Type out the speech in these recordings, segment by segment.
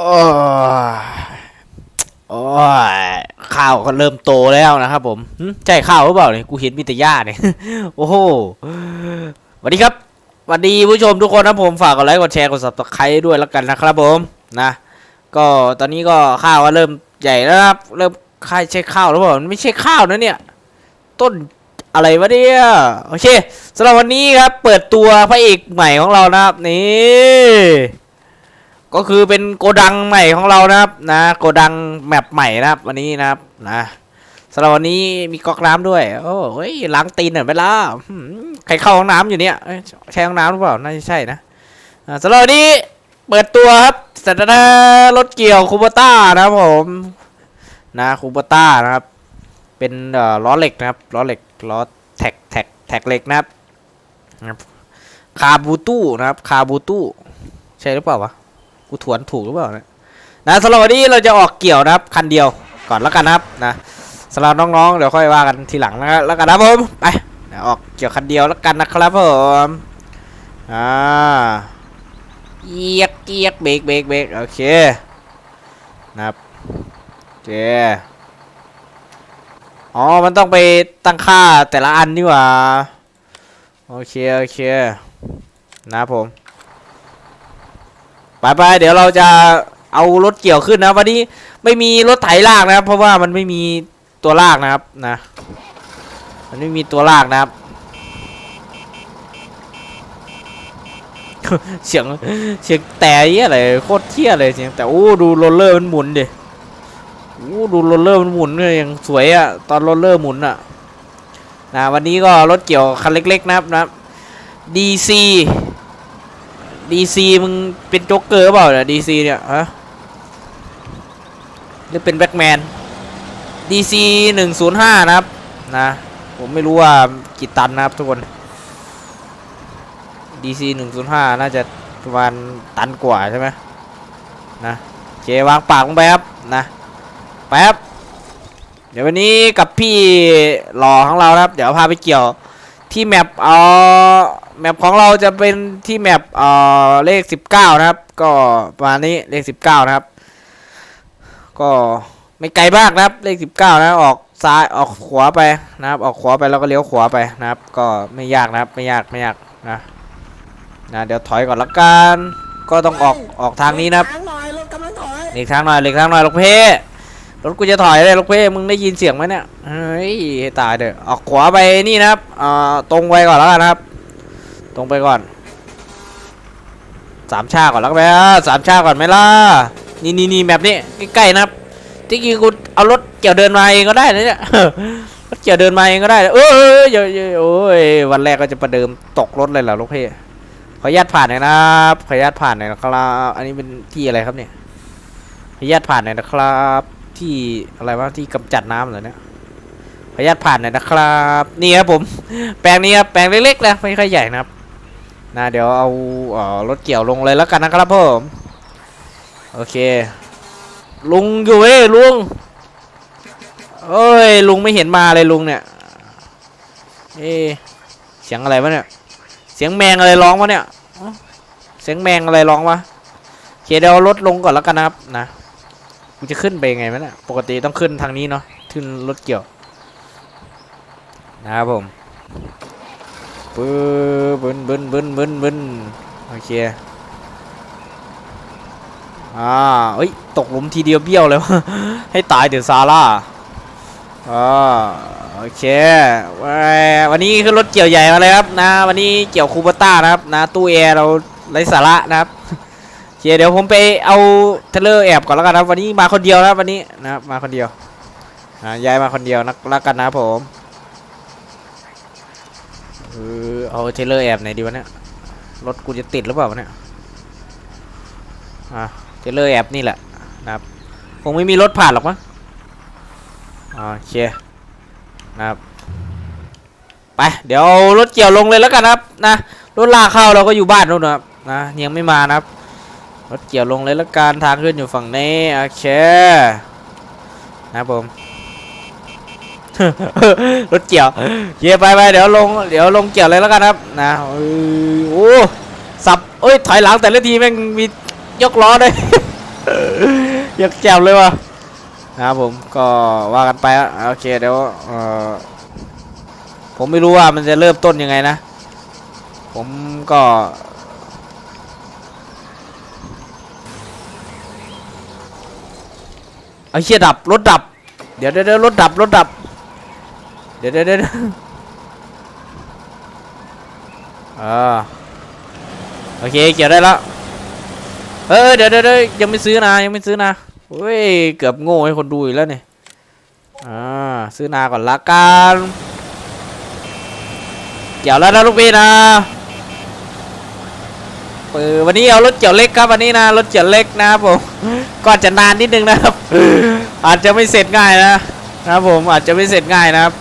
โอ้ยโอ้ข้าวก็เริ่มโตแล้วนะครับผมหึใช่ข้าวหรือเปล่าเนี่ยกูเห็นมีแต่หญ้าเนี่ยโอ้โหสวัสดีครับสวัสดีผู้ชมทุกคนนะผมฝากกดไลค์กดแชร์กด subscribe ด้วยแล้วกันนะครับผมนะก็ตอนนี้ก็ข้าวก็เริ่มใหญ่แล้วนะครับเริ่มค่ายใช่ข้าวหรือเปล่ามันไม่ใช่ข้าวนะเนี่ย ต้นอะไรวะเนี่ยโอเคสำหรับวันนี้ครับ เปิดตัวพระเอกใหม่ของเรานะครับนี่ ก็คือเป็นโกดังใหม่ของเรานะครับนะโกดังแมปใหม่นะครับ วันนี้นะครับนะสำหรับวันนี้มีก๊อกน้ำด้วย โอ้เฮ้ยล้างตีนหน่อยไหมล่ะใครเข้าห้องน้ำอยู่เนี่ยเอ้ยใช่ห้องน้ำหรือเปล่าน่าจะใช่นะสำหรับวันนี้เปิดตัวครับสัตว์รถเกี่ยวคูปต้านะครับผมนะคูปต้านะครับ เป็นล้อเหล็กนะครับล้อเหล็กล้อแท็กแท็กแท็กเหล็กนะครับนะครับคาบูตู้นะครับคาบูตู้ใช่หรือเปล่าวะ กูถวนถูกหรือเปล่านะนะสำหรับวันนี้เราจะออกเกี่ยวนะครับ คันเดียวก่อนแล้วกันนะครับนะสำหรับน้องๆเดี๋ยวค่อยว่ากันทีหลังนะครับแล้วกันนะผมไปออกเกี่ยวคันเดียวแล้วกันนะครับผมอ่าเอียกเอียกเบรกเบรกเบรกโอเคนะครับโอเคอ๋อ มันต้องไปตั้งค่าแต่ละอันนี่หว่า โอเค โอเค นะครับผม ไปไปเดี๋ยวเราจะเอารถเกี่ยวขึ้นนะวันนี้ไม่มีรถไถลากนะครับ เพราะว่ามันไม่มีตัวลากนะครับนะมันไม่มีตัวลากนะครับ เสียงเสียงแต่เยี่ยอะไรโคตรเที่ยเลยเสียงแต่โอ้ดูโรลเลอร์มันหมุนดิโอ้ดูโรลเลอร์มันหมุนเลยยังสวยอะตอนโรลเลอร์หมุนอะนะวันนี้ก็รถเกี่ยวคันเล็ก ๆ นะครับนะ DC ดีซีมึงเป็นโจ๊กเกอร์เปล่าเนี่ยดีซีเนี่ยฮะหรือเป็นแบ็กแมนดีซีหนึ่งศูนย์ห้านะครับนะผมไม่รู้ว่ากี่ตันนะครับทุกคนดีซีหนึ่งศูนย์ห้าน่าจะประมาณตันกว่าใช่ไหมนะเควางปากลงไปครับนะไปครับเดี๋ยววันนี้กับพี่หล่อของเรานะครับ เดี๋ยวพาไปเกี่ยวที่แมปเอา แมปของเราจะเป็นที่แมปเอ่อเลข 19 นะครับ ก็ประมาณนี้เลข 19 นะครับ ก็ไม่ไกลมากนะครับ เลข 19 นะออกซ้ายออกขวาไปนะครับ ออกขวาไปแล้วก็เลี้ยวขวาไปนะครับ ก็ไม่ยากนะครับ ไม่ยากไม่ยากนะนะเดี๋ยวถอยก่อนละกันก็ต้องออกออกทางนี้นะครับทางหน่อยรถกำลังถอยหลีกทางหน่อยหลีกทางหน่อยลูกเพ่รถกูจะถอยเลยลูกเพ่มึงได้ยินเสียงไหมเนี่ยเฮ้ยให้ตายเด้อออกขวาไปนี่นะครับอ่าตรงไปก่อนแล้วกันนะครับ ตรงไปก่อนสามชาก่อนแล้วกันไหมอะสามชาก่อนไหมล่ะนี่นี่นี่แบบนี้ใกล้ๆนะครับที่จริงกูเอารถเกี่ยวเดินมาเองก็ได้นะเนี่ยรถเกี่ยวเดินมาเองก็ได้เออเออเออเออโอ้ยวันแรกก็จะประเดิมตกรถเลยเหรอลูกเพ่ขออนุญาตผ่านหน่อยนะครับขออนุญาตผ่านหน่อยนะครับอันนี้เป็นที่อะไรครับเนี่ยขออนุญาตผ่านหน่อยนะครับ ที่อะไรวะที่กำจัดน้ำเหรอเนี่ยขออนุญาตผ่านหน่อยนะครับ นี่ครับผม แปลงนี้ครับแปลงเล็กๆนะไม่ค่อยใหญ่นะครับ นะเดี๋ยวเอาเออรถเกี่ยวลงเลยแล้วกันนะครับผมโอเค ลุงอยู่เว้ลุงเอ้ยลุงไม่เห็นมาเลยลุงเนี่ยเอเสียงอะไรวะเนี่ยเสียงแมงอะไรร้องวะเนี่ยเสียงแมงอะไรร้องวะโอเคเดี๋ยวรถลงก่อนแล้วกันนะครับนะกูจะขึ้นไปยังไงวะเนี่ยปกติต้องขึ้นทางนี้เนาะขึ้นรถเกี่ยวนะครับผม ปื้อบึนบึนบึนบึนบึนโอเคอ่าเอ้ยตกหลุมทีเดียวเบี้ยวเลยวะให้ตายเดี๋ยวซาร่าอ่าโอเควันนี้ขึ้นรถเกี่ยวใหญ่มาเลยครับนะ วันนี้เกี่ยวคูปต้านะครับนะตู้แอร์เราไร้สาระนะครับโอเคเดี๋ยวผมไปเอาเทเลอร์แอบก่อนแล้วกันครับวันนี้มาคนเดียวนะครับวันนี้นะครับมาคนเดียวอ่าย้ายมาคนเดียวนะแล้วกันนะผม เออเอาเทเลอร์แอบไหนดีวะเนี่ย รถกูจะติดหรือเปล่าวะเนี่ย อ่าเทเลอร์แอบนี่แหละนะครับ คงไม่มีรถผ่านหรอกมั้งโอเคนะครับ ไป เดี๋ยวรถเกี่ยวลงเลยแล้วกันนะครับนะ รถลากเข้าเราก็อยู่บ้านนู่นนะครับนะยังไม่มานะครับ รถเกี่ยวลงเลยและกันทางขึ้นอยู่ฝั่งนี้โอเคนะครับผม รถเกี่ยวเยี่ยไปไปเดี๋ยวลงเดี๋ยวลงเกี่ยวเลยแล้วกันครับนะเออโอ้สับเอ้ยถอยหลังแต่ละทีแม่งมียกล้อด้วยอยากแจวเลยวะนะครับผมก็ว่ากันไปโอเคเดี๋ยวผมไม่รู้ว่ามันจะเริ่มต้นยังไงนะ ผมก็ไอ้เชี่ยดับรถดับ เดี๋ยวเดี๋ยวรถดับรถดับ เดี๋ยวเดี๋ยวเดี๋ยวอ่าโอเคเกี่ยวได้แล้วเออเดี๋ยวเดี๋ยวเดี๋ยวยังไม่ซื้อนะยังไม่ซื้อนะเฮ้ยเกือบโง่ให้คนดูอีกแล้วเนี่ยอ่าซื้อนาก่อนละกันเกี่ยวแล้วนะลูกพี่นะเออวันนี้เอารถเกี่ยวเล็กครับวันนี้นะรถเกี่ยวเล็กนะครับผมก็จะนานนิดนึงนะครับ อาจจะไม่เสร็จง่ายนะนะครับผมอาจจะไม่เสร็จง่ายนะครับ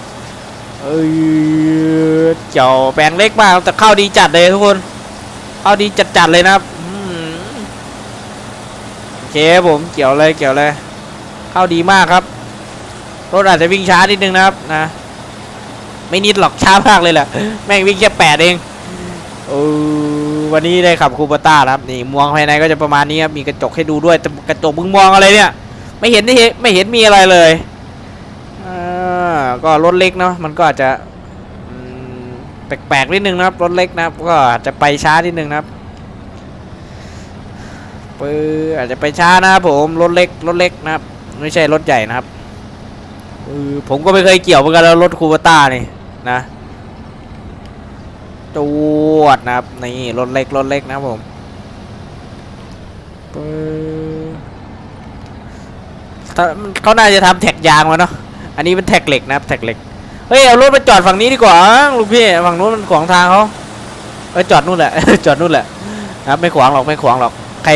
เออเกี่ยวแปลงเล็กมากแต่เข้าดีจัดเลยทุกคน เข้าดีจัดๆเลยนะครับโอเคผมเกี่ยวเลยเกี่ยวเลยเข้าดีมากครับ รถอาจจะวิ่งช้านิดนึงนะครับนะ ไม่นิดหรอกช้ามากเลยแหละแม่งวิ่งแค่แปดเองอวันนี้ได้ขับคูปต้าครับนี่มองภายในก็จะประมาณนี้ครับมีกระจกให้ดูด้วยแต่กระจกมึงมองอะไรเนี่ย ไม่เห็นไม่เห็นไม่เห็นมีอะไรเลย ก็รถเล็กเนาะมันก็อาจจะแปลกๆนิดนึงนะครับรถเล็กนะครับก็อาจจะไปช้านิดนึงนะครับปืออาจจะไปช้านะครับผมรถเล็กรถเล็กนะครับ ไม่ใช่รถใหญ่นะครับผมก็ไม่เคยเกี่ยวเหมือนกันแล้วรถคูปต้านี่นะจวดนะครับนี่รถเล็กรถเล็กนะครับผมปืเขาน่าจะทำแท็กยางมาเนาะ อันนี้เป็นแท็กเหล็กนะครับแท็กเหล็กเฮ้ยเอารถมาจอดฝั่งนี้ดีกว่าลูกพี่ฝั่งนู้นมันขวางทางเขาเออจอดนู่นแหละจอดนู่นแหละนะครับไม่ขวางหรอกไม่ขวางหรอกใคร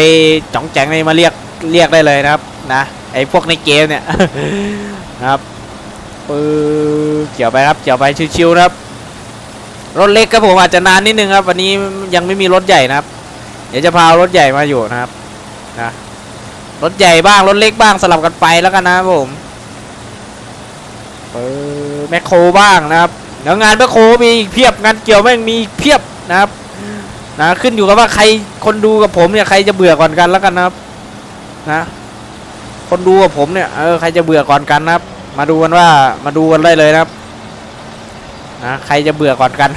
จ่องแจงนี่มาเรียกเรียกได้เลยนะครับนะไอพวกในเกมเนี่ยนะครับปืเกี่ยวไปครับเกี่ยวไปชิวๆนะครับรถเล็กครับผมอาจจะนานนิดนึงครับวันนี้ยังไม่มีรถใหญ่นะครับ เดี๋ยวจะพารถใหญ่มาอยู่นะครับนะรถใหญ่บ้างรถเล็กบ้างสลับกันไปแล้วกันนะผม ปือแมคโครบ้างนะครับเดี๋ยวงานแมคโครมีอีกเพียบงานเกี่ยวแม่งมีอีกเพียบนะครับนะขึ้นอยู่กับว่าใครคนดูกับผมเนี่ยใครจะเบื่อก่อนกันแล้วกันนะครับนะ คนดูกับผมเนี่ยเออใครจะเบื่อก่อนกันนะครับ มาดูกันว่ามาดูกันได้เลยนะครับนะใครจะเบื่อก่อนกัน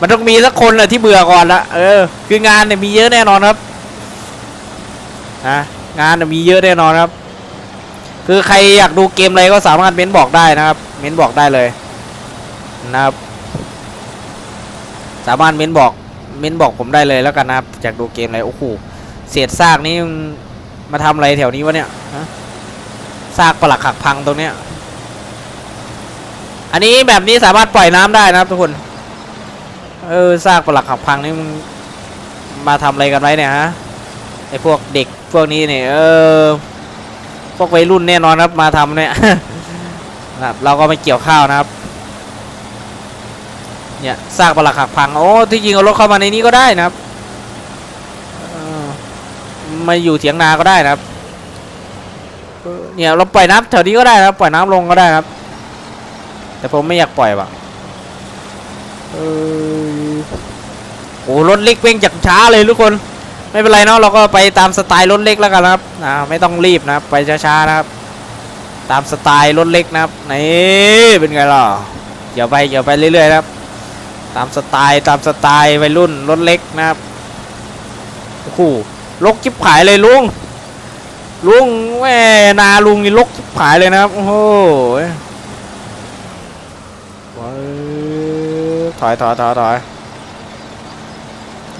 มันต้องมีสักคนแหละที่เบื่อก่อนละเออ คืองานเนี่ยมีเยอะแน่นอนครับนะงานเนี่ยมีเยอะแน่นอนครับ คือใครอยากดูเกมอะไรก็สามารถเม้นบอกได้นะครับ เม้นบอกได้เลยนะครับ สามารถเม้นบอกเม้นบอกผมได้เลยแล้วกันนะครับอยากดูเกมอะไรโอ้โหเศษซากนี่มาทำอะไรแถวนี้วะเนี่ยฮะซากปลักหักพังตรงเนี้ยอันนี้แบบนี้สามารถปล่อยน้ำได้นะครับทุกคน เออซากปลักหักพังนี่มมาทำอะไรกันไว้เนี่ยฮะไอพวกเด็กพวกนี้เนี่ยเออ วกวัยรุ่นแน่นอนครับมาทำเนี่ยนะครับเราก็ไม่เกี่ยวข้าวนะครับ เนี่ยซากปลักหักพัง โอ้ที่จริงเอารถเข้ามาในนี้ก็ได้นะครับมาอยู่เถียงนาก็ได้นะครับ เนี่ยเราปล่อยน้ำแถวนี้ก็ได้นะครับปล่อยน้ำลงก็ได้นะครับ แต่ผมไม่อยากปล่อยว่ะโอ้รถเล็กเว้งจากช้าเลยทุกคน ไม่เป็นไรเนาะเราก็ไปตามสไตล์รถเล็กแล้วกันนะครับอ่าไม่ต้องรีบนะครับไปช้าๆนะครับ ตามสไตล์รถเล็กนะครับนี่เป็นไงล่ะเกี่ยวไปเกี่ยวไปเรื่อยๆนะครับ ตามสไตล์ตามสไตล์วัยรุ่นรถเล็กนะครับโอ้โหลกจิบขายเลยลุงลุงแม่นาลุงนี่ลกจิบขายเลยนะครับโอ้โหถอยถอยถอยถอย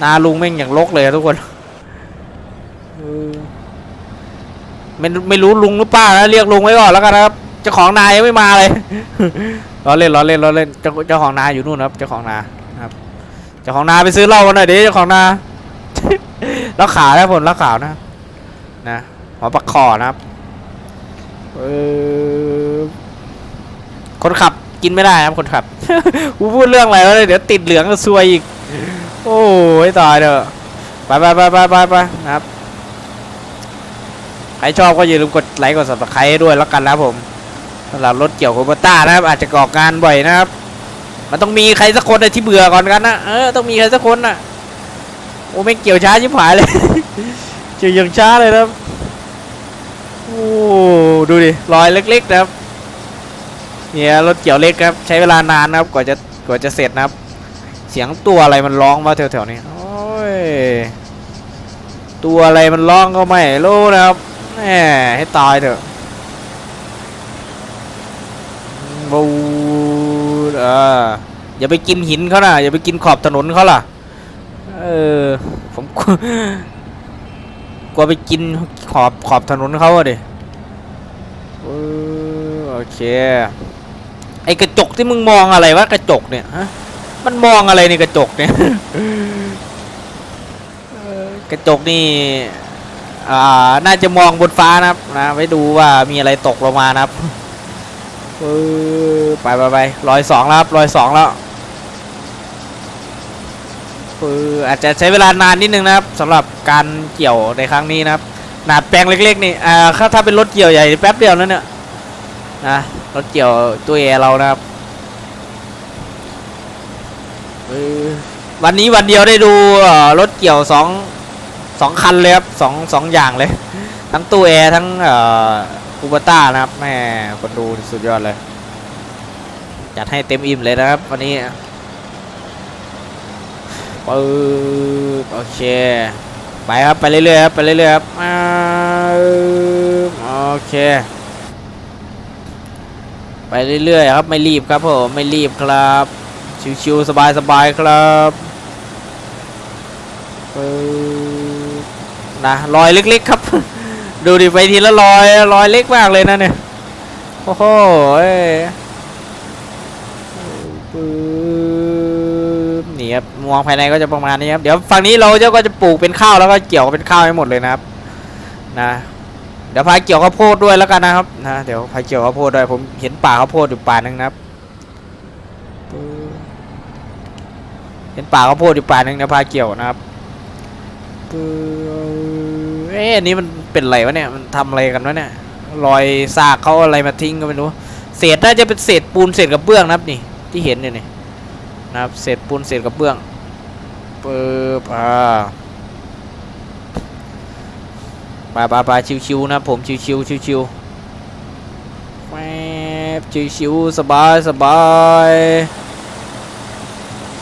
นาลุงแม่งอย่างลกเลยทุกคน ไม่ไม่รู้ลุงหรือปล่านะเรียกลุงไว้ก่อนแล้วกันนะครับเจ้าของนายยังไม่มาเลยล้อเล่นล้อเล่นล้อเล่นเจ้าเจ้าของนาอยู่นู่นครับเจ้าของนาครับเจ้าของนาไปซื้อเหล้ากันหน่อยดิเจ้าของนาแล้วขาวนะผลแล้วขาวนะนะหัวปักคอนะครับเออคนขับกินไม่ได้ครับคนขับกูพูดเรื่องอะไรวะเนี่ยเดี๋ยวติดเหลืองก็ซวยอีก โอ้ยตายเด้อไปไปไปไปไปไปนะครับ ครชอบก็อย่าลืมกดไลค์กด subscribe ให้ด้วยแล้วกันนะผมสำหรับรถเกี่ยวโคบต้านะครับ อาจจะก่อกานบ่อยนะครับ มันต้องมีใครสักคนนะที่เบื่อก่อนกันนะเออต้องมีใครสักคนน่ะโอ้ไม่เกี่ยวช้าชิบหายเลยเกี่ยวอย่างช้าเลยนะครับดูดิรอยเล็ก ๆ นะครับเนี่ยรถเกี่ยวเล็กครับ ใช้เวลานานนะครับกว่าจะกว่าจะเสร็จนะครับ เสียงตัวอะไรมันร้องมาแถวๆนี้โอ้ยตัวอะไรมันร้องก็ไม่รู้นะครับ แหมให้ตายเถอะบูดอ่าอย่าไปกินหินเขานะอย่าไปกินขอบถนนเขาล่ะ เออ ผมกลัวไปกินขอบขอบถนนเขาอะดิเออโอเค ไอกระจกที่มึงมองอะไรวะกระจกเนี่ยฮะ มันมองอะไรในกระจกเนี่ยกระจกนี่ น่าจะมองบนฟ้านะครับนะไว้ดูว่ามีอะไรตกลงมานะครับไปไปไปร้อยสองแล้วครับร้อยสองแล้วอออาจจะใช้เวลานานนิดนึงนะครับสำหรับการเกี่ยวในครั้งนี้นะครับหนาแปลงเล็กๆนี่อ่าถ้าถ้าเป็นรถเกี่ยวใหญ่แป๊บเดียวนั่นเนี่ยนะรถเกี่ยวตัวเอเรานะครับวันนี้วันเดียวได้ดูรถเกี่ยวสอง สองคันเลยครับสองสองอย่างเลย ทั้งตู้แอร์ทั้งอ่อคูปต้านะครับแม่คนดูสุดยอดเลย จัดให้เต็มอิ่มเลยนะครับ วันนี้ปึ๊บโอเค ไปครับ ไปเรื่อยๆครับ ไปเรื่อยๆครับอาโอเค ไปเรื่อยๆครับ ไม่รีบครับผมไม่รีบครับ ชิวๆสบายๆครับปึ๊บ นะรอยเล็กๆครับ ดูดิไปทีละรอยรอยเล็กมากเลยนะเนี่ยโอ้โหปึ๊บนี่ครับมองภายในก็จะประมาณนี้ครับเดี๋ยวฝั่งนี้เราเจะก็จะปลูกเป็นข้าวแล้วก็เกี่ยวเป็นข้าวให้หมดเลยนะครับนะเดี๋ยวพาเกี่ยวข้าวโพดด้วยแล้วกันนะครับนะเดี๋ยวพาเกี่ยวข้าวโพดด้วยผมเห็นป่าข้าวโพดอยู่ป่าหนึงนะครับปึ๊บเห็นป่าข้าวโพดอยู่ป่าหนึงเดี๋ยวพาเกี่ยวนะครับปึ๊บ อ๊ะอันนี้มันเป็นอะไรวะเนี่ย มันทำอะไรกันวะเนี่ย รอยซากเขาอะไรมาทิ้งก็ไม่รู้ เศษน่าจะเป็นเศษปูนเศษกระเบื้องนะครับนี่ ที่เห็นอยู่นี่นะครับ เศษปูนเศษกระเบื้องปึ๊บอ่าปไปไปชิวๆนะผมชิวๆชิวๆแวบชิวๆสบายสบาย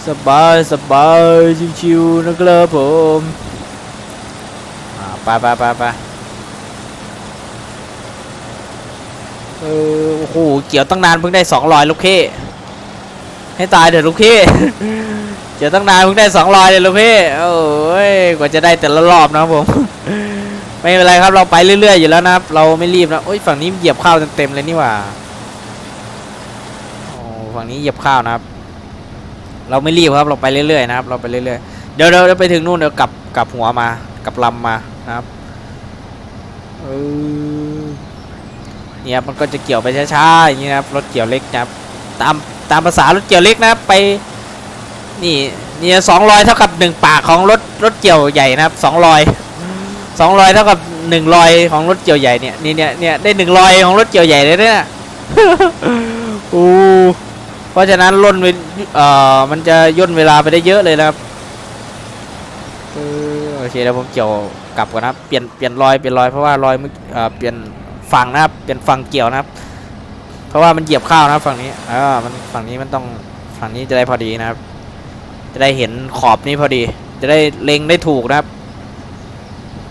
สบายสบายชิวๆนะครับผม ไปไปไปไปเออโอ้โหเกี่ยวตั้งนานเพิ่งได้สองร้อยลูกเค้ให้ตายเถอะลูกเค้เกี่ยวตั้งนานเพิ่งได้สองร้อยเลยลูกเค้โอ้ยกว่าจะได้แต่ละรอบนะผมไม่เป็นไรครับเราไปเรื่อยๆอยู่แล้วนะครับ เราไม่รีบนะโอ้ยฝั่งนี้เหยียบข้าวเต็มๆเลยนี่หว่าโอ้ฝั่งนี้เหยียบข้าวนะครับ เราไม่รีบครับเราไปเรื่อยๆนะครับ เราไปเรื่อยๆเดี๋ยวเดี๋ยวเดี๋ยวไปถึงนู่นเดี๋ยวกลับกลับหัวมากลับลำมา นะครับเออเนี่ยมันก็จะเกี่ยวไปช้าๆอย่างนี้นะครับรถเกี่ยวเล็กนะครับตามตามภาษารถเกี่ยวเล็กนะครับไปนี่เนี่ยสองรอยเท่ากับหนึ่งปากของรถรถเกี่ยวใหญ่นะครับสองรอยสองรอยเท่ากับหนึ่งรอยของรถเกี่ยวใหญ่เนี่ยนี่เนี่ยเนี่ยได้หนึ่งรอยของรถเกี่ยวใหญ่เลยเนี่ยอู้เพราะฉะนั้นล่นเวเอ่อมันจะย่นเวลาไปได้เยอะเลยนะครับโอเคเดี๋ยวผมเกี่ยว กลับก่อนนะเปลี่ยนเปลี่ยนรอยเปลี่ยนรอยเพราะว่ารอยเมื่อเอ่อเปลี่ยนฝั่งนะครับเปลี่ยนฝั่งเกี่ยวนะครับ เพราะว่ามันเหยียบข้าวนะฝั่งนี้อ่ามันฝั่งนี้มันต้องฝั่งนี้จะได้พอดีนะครับ จะได้เห็นขอบนี้พอดี จะได้เล็งได้ถูกนะครับ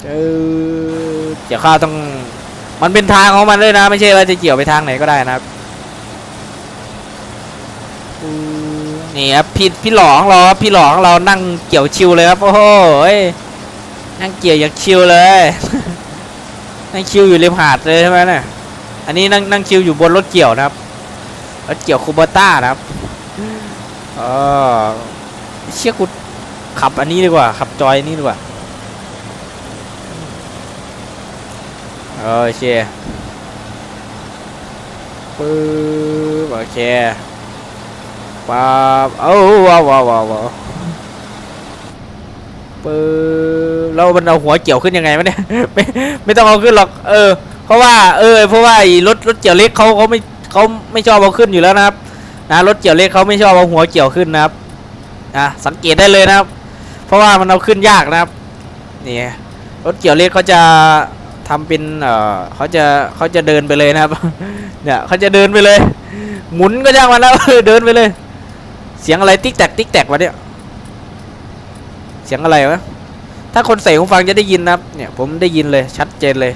เออเกี่ยวข้าวต้องมันเป็นทางของมันเลยนะ ไม่ใช่ว่าจะเกี่ยวไปทางไหนก็ได้นะครับนี่ครับพี่พี่หลองเราพี่หลองเรานั่งเกี่ยวชิวเลยครับโอ้โห นั่งเกี่ยวอย่างชิวเลย นั่งชิวอยู่ริมหาดเลยใช่ไหมเนี่ยอันนี้นั่งนั่งชิวอยู่บนรถเกี่ยวนะครับรถเกี่ยวคูเบต้านะครับเออเชี่ยกูขับอันนี้ดีกว่า ขับจอยนี่ดีกว่าโอเคปึ๊บโอเคป๊าบเอ้าว้าวว้าวว้าวว้าวปึ๊บ แล้วมันเอาหัวเกี่ยวขึ้นยังไงวะเนี่ยไม่ไม่ต้องเอาขึ้นหรอก เออ เพราะว่า เออ เพราะว่ารถรถเกี่ยวเล็กเขาเขาไม่เขาไม่ชอบเอาขึ้นอยู่แล้วนะครับ นะรถเกี่ยวเล็กเขาไม่ชอบเอาหัวเกี่ยวขึ้นนะครับนะสังเกตได้เลยนะครับ เพราะว่ามันเอาขึ้นยากนะครับนี่รถเกี่ยวเล็กเขาจะทำเป็นเออเขาจะเขาจะเดินไปเลยนะครับ เนี่ยเขาจะเดินไปเลย หมุนก็ยางมันแล้วเดินไปเลย เสียงอะไรติ๊กแตกติ๊กแตกวะเนี่ยเสียงอะไรวะ ถ้าคนใส่หูฟังจะได้ยินนะครับ เนี่ยผมได้ยินเลยชัดเจนเลย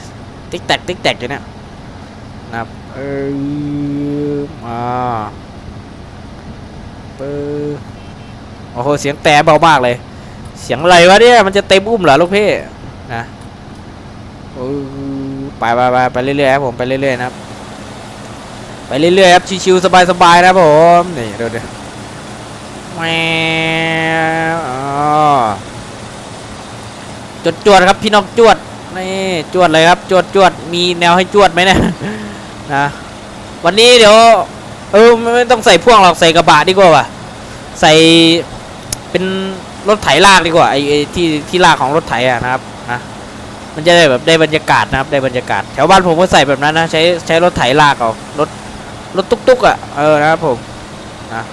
ติ๊กแตกติ๊กแตกอยู่เนี่ยนะครับเออมาเปอโอ้โหเสียงแต่เบามากเลย เสียงอะไรวะเนี่ยมันจะเต็มอุ้มเหรอลูกพี่นะเออไปไปไปไปเรื่อยๆครับผมไปเรื่อยๆนะครับไปเรื่อยๆครับชิวๆสบายๆนะครับผมนี่ดูดิแหมอ๋อ จวดจวดครับพี่น้องจวดนี่จวดเลยครับจวดจวดมีแนวให้จวดไหมเนี่ยนะวันนี้เดี๋ยวเออไม่ต้องใส่พ่วงหรอกใส่กระบะดีกว่าว่ะใส่เป็นรถไถลากดีกว่าไอ้ที่ที่ลากของรถไถอะนะครับนะมันจะได้แบบได้บรรยากาศนะครับได้บรรยากาศแถวบ้านผมก็ใส่แบบนั้นนะใช้ใช้รถไถลากเอารถรถตุ๊กๆอะเออนะครับผมนะ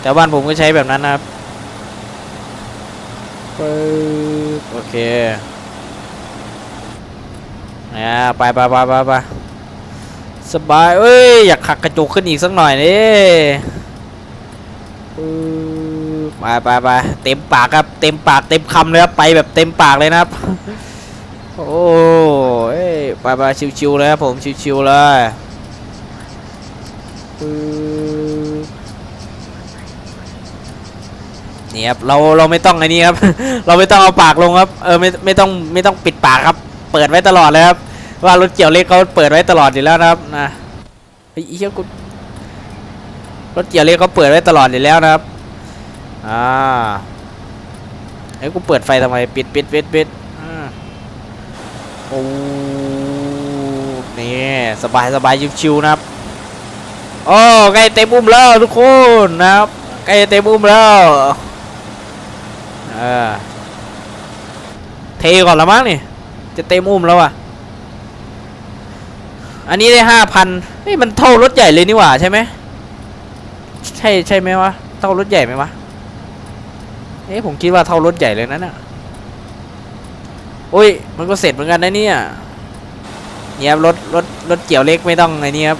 แต่บ้านผมก็ใช้แบบนั้นนะครับปึ๊บ โอเคเนี่ยไปไปไปไปไปสบาย เอ้ย อยากขักกระจกขึ้นอีกสักหน่อยนี่ไปไปไปเต็มปากครับ เต็มปากเต็มคำเลยครับ ไปแบบเต็มปากเลยนะครับ โอ้ยไปไปชิวๆเลยครับผม ชิวๆเลย นี่ครับเราเราไม่ต้องไอ้นี่ครับ เราไม่ต้องเอาปากลงครับเออไม่ไม่ต้องไม่ต้องปิดปากครับ เปิดไว้ตลอดเลยครับว่ารถเกี่ยวเล็กเขาเปิดไว้ตลอดอยู่แล้วนะครับนะไอ้เหี้ยกูรถเกี่ยวเล็กเขาเปิดไว้ตลอดอยู่แล้วนะครับอ่าไอ้ยกูเปิดไฟทำไมปิดปิดปิดปิดอ่าโอ้นี่สบายสบายชิวๆนะครับโอ้ใกล้เต็มอุ้มแล้วทุกคนนะครับใกล้เต็มอุ้มแล้ว เออเทก่อนละมั้งนี่จะเต็มอุ้มแล้วอะ อันนี้ได้ห้าพันเฮ้ยมันเท่ารถใหญ่เลยนี่หว่าใช่ไหมใช่ใช่ไหมวะเท่ารถใหญ่ไหมวะเอ๊ะผมคิดว่าเท่ารถใหญ่เลยนั่นน่ะโอ้ย มันก็เสร็จเหมือนกันนะเนี่ยเนี่ยครับรถรถรถเกี่ยวเล็กไม่ต้องไอ้นี่ครับ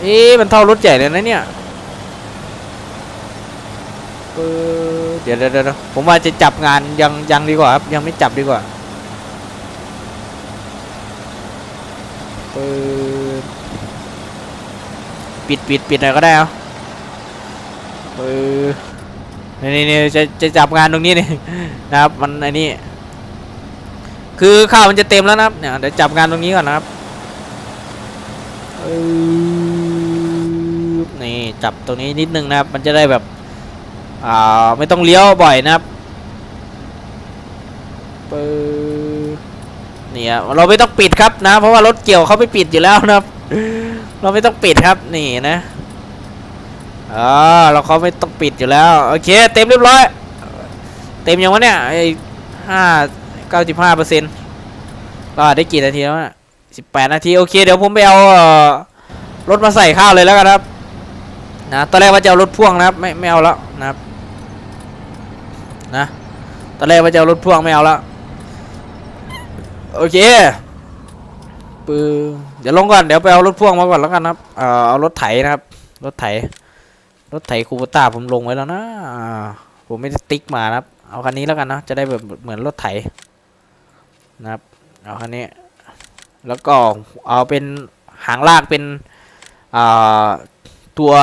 เอ๊ะมันเท่ารถใหญ่เลยนะเนี่ย เออเดี๋ยวเดี๋ยวเดี๋ยวผมว่าจะจับงานยังยังดีกว่าครับยังไม่จับดีกว่าปิดปิดปิดหน่อยก็ได้เอาเออนี่นี่นี่จะจะจับงานตรงนี้นี่นะครับ มันไอ้นี่คือข้าวมันจะเต็มแล้วนะครับเนี่ยเดี๋ยวจับงานตรงนี้ก่อนนะครับนี่จับตรงนี้นิดนึงนะครับ มันจะได้แบบ อ่าไม่ต้องเลี้ยวบ่อยนะครับปึ๊บเนี่ยเราไม่ต้องปิดครับนะ เพราะว่ารถเกี่ยวเขาไม่ปิดอยู่แล้วนะครับ เราไม่ต้องปิดครับนี่นะอ่าเราเขาไม่ต้องปิดอยู่แล้วโอเค เต็มเรียบร้อย เต็มยังวะเนี่ยไอ้ห้าเก้าสิบห้าเปอร์เซ็นต์ก็ได้กี่นาทีแล้วอะสิบแปดนาทีโอเคเดี๋ยวผมไปเอารถมาใส่ข้าวเลยแล้วกันครับนะตอนแรกว่าจะเอารถพ่วงนะครับ ไม่ไม่เอาแล้วนะครับ นะ ตอนแรกว่าจะเอารถพ่วงไม่เอาแล้วโอเคปือเดี๋ยวลงก่อน เดี๋ยวไปเอารถพ่วงมาก่อนแล้วกันครับ เอ่อเอารถไถนะครับ รถไถ รถไถคูโบต้าผมลงไว้แล้วนะผมไม่ได้ติ๊กมานะครับ เอาคันนี้แล้วกันนะ จะได้แบบเหมือนรถไถนะครับ เอาคันนี้ แล้วก็เอาเป็นหางลากเป็นอ่าตัว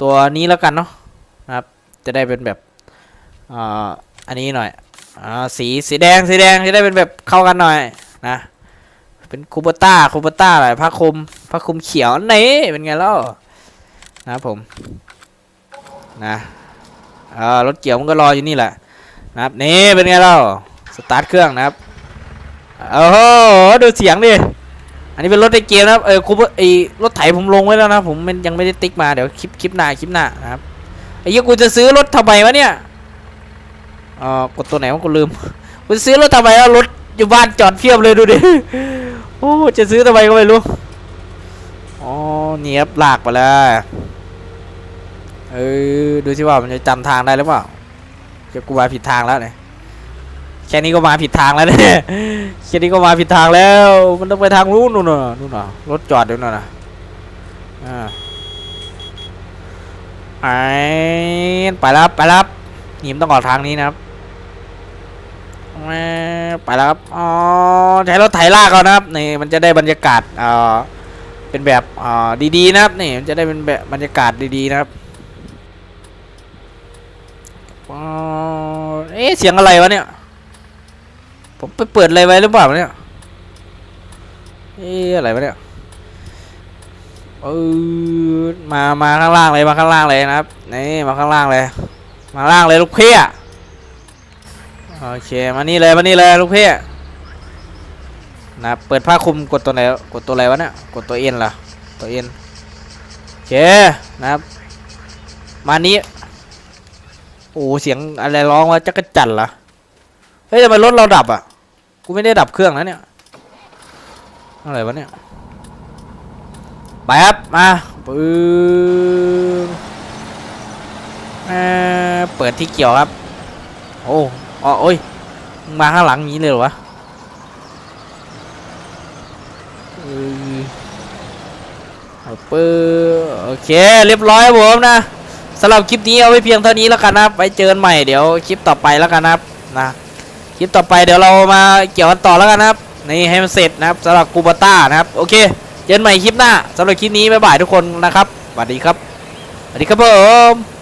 ตัวนี้แล้วกันเนาะนะครับ จะได้เป็นแบบ อ่าอันนี้หน่อยอ่าสีสีแดงสีแดงจะได้เป็นแบบเข้ากันหน่อยนะเป็นคูปต้าคูปต้าอะไรผ้าคลุมผ้าคลุมเขียวนี่เป็นไงแล้วนะครับผมนะอ่ารถเกี่ยวมันก็รออยู่นี่แหละนะครับนี่เป็นไงแล้วสตาร์ทเครื่องนะครับโอ้โหดูเสียงดิอันนี้เป็นรถในเกมนะครับเออคูไอรถไถผมลงไว้แล้วนะผมมันยังไม่ได้ติ๊กมาเดี๋ยวคลิปคลิปหน้าคลิปหน้านะครับไอ้เหี้ยกูจะซื้อรถทำไมวะเนี่ย อ๋อกดตัวไหนวะกูลืมกูซื้อรถทำไมวะรถอยู่บ้านจอดเพียบเลยดูดิโอ้จะซื้อทำไมก็ไม่รู้อ๋อเนียบหลากไปแล้วเออดูสิว่ามันจะจำทางได้หรือเปล่าจะกูว่าผิดทางแล้วเนี่ยแค่นี้ก็มาผิดทางแล้วเนี่ยแค่นี้ก็มาผิดทางแล้ว มันต้องไปทางนู้นนู่นน่ะนู่นน่ะรถจอดอยู่นู่นน่ะอ่าไอ้ไปแล้วครับไปแล้วครับนี่มันต้องออกทางนี้นะครับ ไปแล้วครับ อ๋อ ใช้รถไถลากเอานะครับ นี่มันจะได้บรรยากาศเอ่อเป็นแบบเอ่อดีๆนะครับ นี่มันจะได้เป็นแบบบรรยากาศดีๆนะครับอ๋อเอ๊ะเสียงอะไรวะเนี่ย ผมไปเปิดอะไรไว้หรือเปล่าเนี่ย เอ๊ะอะไรวะเนี่ยเออมา มาข้างล่างเลย มาข้างล่างเลยนะครับ นี่ มาข้างล่างเลย มาล่างเลยลูกเพี้ย โอเคมานี่เลยมานี่เลยลูกเพี้ยนะเปิดผ้าคลุมกดตัวไหนกดตัวอะไรวะเนี่ยกดตัวเอ็นเหรอตัวเอ็นโอเคนะครับ มานี้โอ้เสียงอะไรร้องว่าจักรจันเหรอเฮ้ยทำไมรถเราดับอะกูไม่ได้ดับเครื่องนะเนี่ยอะไรวะเนี่ยไปครับมาปึ้งเเปิดที่เกี่ยวครับ โอ้ อ๋อโอ้ยมาข้างหลังอย่งนี้เลยเหรอวะเออเอาปื้โอเค เรียบร้อยผมนะสำหรับคลิปนี้เอาไว้เพียงเท่านี้แล้วกันนะไว้เจอกันใหม่เดี๋ยวคลิปต่อไปแล้วกันนะนะคลิปต่อไปเดี๋ยวเรามาเกี่ยวกันต่อแล้วกันนะครับนี่ให้มันเสร็จนะครับสำหรับกูบาต้านะครับโอเคเจอกันใหม่คลิปหน้าสำหรับคลิปนี้บ๊ายบายทุกคนนะครับสวัสดีครับสวัสดีครับผม